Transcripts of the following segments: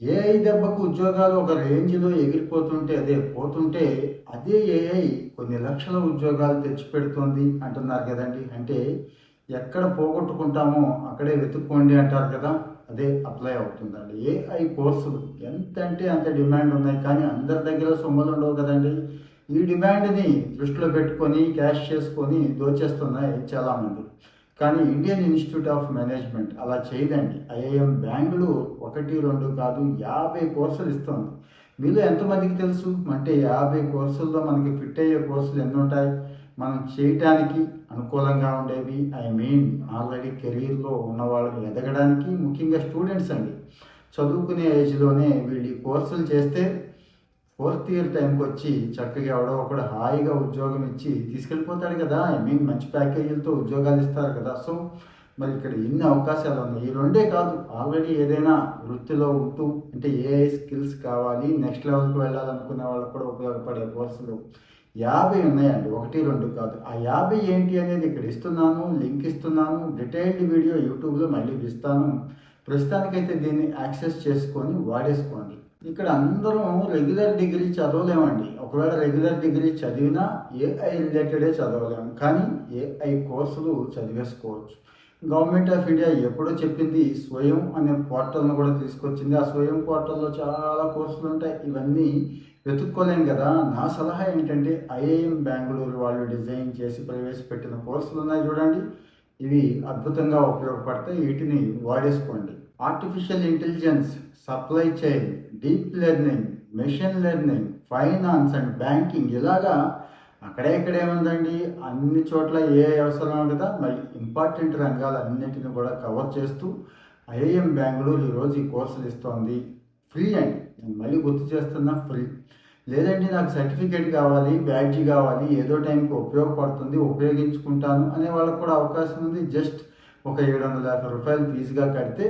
AI దెబ్బకు ఉద్యోగాలు ఒక రేంజ్లో ఎగిరిపోతుంటే అదే పోతుంటే అదే ఏఐ కొన్ని లక్షల ఉద్యోగాలు తెచ్చిపెడుతోంది అంటున్నారు కదండి. అంటే ఎక్కడ పోగొట్టుకుంటామో అక్కడే వెతుక్కోండి అంటారు కదా అదే అప్లై అవుతుందండి. ఏఐ కోర్సులు ఎంత అంటే అంత డిమాండ్ ఉన్నాయి కానీ అందరి దగ్గర సొమ్ములు ఉండవు కదండి. ఈ డిమాండ్ని దృష్టిలో పెట్టుకొని క్యాష్ చేసుకొని దోచేస్తున్నాయి చాలామంది కానీ ఇండియన్ ఇన్స్టిట్యూట్ ఆఫ్ మేనేజ్మెంట్ అలా చేయదండి. ఐఐఎం బెంగళూరు ఒకటి రెండు కాదు యాభై కోర్సులు ఇస్తుంది. మీలో ఎంతమందికి తెలుసు? అంటే యాభై కోర్సుల్లో మనకి ఫిట్ అయ్యే కోర్సులు ఎన్ని ఉంటాయి మనం చేయటానికి అనుకూలంగా ఉండేవి ఐ మీన్ ఆల్రెడీ కెరీర్లో ఉన్న వాళ్ళు ఎదగడానికి ముఖ్యంగా స్టూడెంట్స్ అండి. చదువుకునే ఏజ్లోనే వీళ్ళు ఈ కోర్సులు చేస్తే ఫోర్త్ ఇయర్ టైంకి వచ్చి చక్కగా ఎవడో ఒకడు హాయిగా ఉద్యోగం ఇచ్చి తీసుకెళ్ళిపోతాడు కదా. ఐ మీన్ మంచి ప్యాకేజీలతో ఉద్యోగాలు ఇస్తారు కదా. సో మరి ఇక్కడ ఎన్ని అవకాశాలు ఉన్నాయి? ఈ రెండే కాదు. ఆల్రెడీ ఏదైనా వృత్తిలో ఉంటూ అంటే ఏ స్కిల్స్ కావాలి నెక్స్ట్ లెవెల్కి వెళ్ళాలనుకునే వాళ్ళకి కూడా ఉపయోగపడే కోర్సులు యాభై ఉన్నాయండి. ఒకటి రెండు కాదు. ఆ యాభై ఏంటి అనేది ఇక్కడ ఇస్తున్నాను లింక్ ఇస్తున్నాను డీటెయిల్డ్ వీడియో యూట్యూబ్లో మళ్ళీ ఇస్తాను. ప్రస్తుతానికైతే దీన్ని యాక్సెస్ చేసుకొని వాడేసుకోండి. ఇక్కడ అందరం రెగ్యులర్ డిగ్రీ చదవలేమండి. ఒకవేళ రెగ్యులర్ డిగ్రీ చదివినా ఏఐ రిలేటెడే చదవలేము. కానీ ఏఐ కోర్సులు చదివేసుకోవచ్చు. గవర్నమెంట్ ఆఫ్ ఇండియా ఎప్పుడో చెప్పింది స్వయం అనే పోర్టల్ను కూడా తీసుకొచ్చింది. ఆ స్వయం పోర్టల్లో చాలా కోర్సులు ఉంటాయి. ఇవన్నీ వెతుక్కోలేం కదా. నా సలహా ఏంటంటే ఐఐఎం బెంగళూరు వాళ్ళు డిజైన్ చేసి ప్రవేశపెట్టిన కోర్సులు ఉన్నాయి చూడండి. ఇవి అద్భుతంగా ఉపయోగపడతాయి. వీటిని వాడేసుకోండి. Artificial intelligence supply chain deep learning machine learning finance and banking ఇలాగా అక్కడే ఇక్కడ ఏముందండి అన్ని చోట్ల ఏ అవసరం కదా మరి ఇంపార్టెంట్ రంగాలన్నింటిని కూడా కవర్ చేస్తూ ఐఐఎం బెంగళూరు ఈరోజు ఈ కోర్సులు ఇస్తోంది. ఫ్రీ అండి. నేను మళ్ళీ గుర్తు చేస్తున్నా ఫ్రీ. లేదండి నాకు సర్టిఫికేట్ కావాలి బ్యాడ్జీ కావాలి ఏదో టైంకి ఉపయోగపడుతుంది ఉపయోగించుకుంటాను అనే వాళ్ళకు కూడా అవకాశం ఉంది. జస్ట్ ఒక ఏడు వందల యాభై రూపాయలు ఫీజుగా కడితే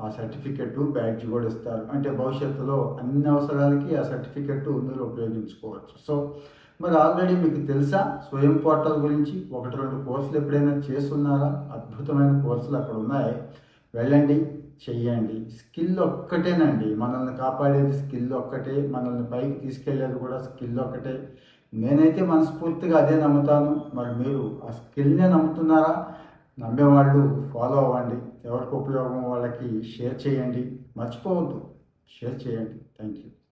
ఆ సర్టిఫికెట్ బ్యాడ్జ్ కూడా ఇస్తారు. అంటే భవిష్యత్తులో అన్ని అవసరాలకి ఆ సర్టిఫికెట్ మీరు ఉపయోగించుకోవచ్చు. సో మరి ఆల్రెడీ మీకు తెలుసా స్వయం పోర్టల్ గురించి ఒకటి రెండు కోర్సులు ఎప్పుడైనా చేస్తున్నారా? అద్భుతమైన కోర్సులు అక్కడ ఉన్నాయి. వెళ్ళండి చెయ్యండి. స్కిల్ ఒక్కటేనండి. మనల్ని కాపాడేది స్కిల్ ఒక్కటే. మనల్ని పైకి తీసుకెళ్ళేది కూడా స్కిల్ ఒక్కటే. నేనైతే మనస్ఫూర్తిగా అదే నమ్ముతాను. మరి మీరు ఆ స్కిల్నే నమ్ముతున్నారా? నమ్మేవాళ్ళు ఫాలో అవ్వండి. ఎవరికి ఉపయోగం వాళ్ళకి షేర్ చేయండి. మర్చిపోవద్దు. షేర్ చేయండి. Thank you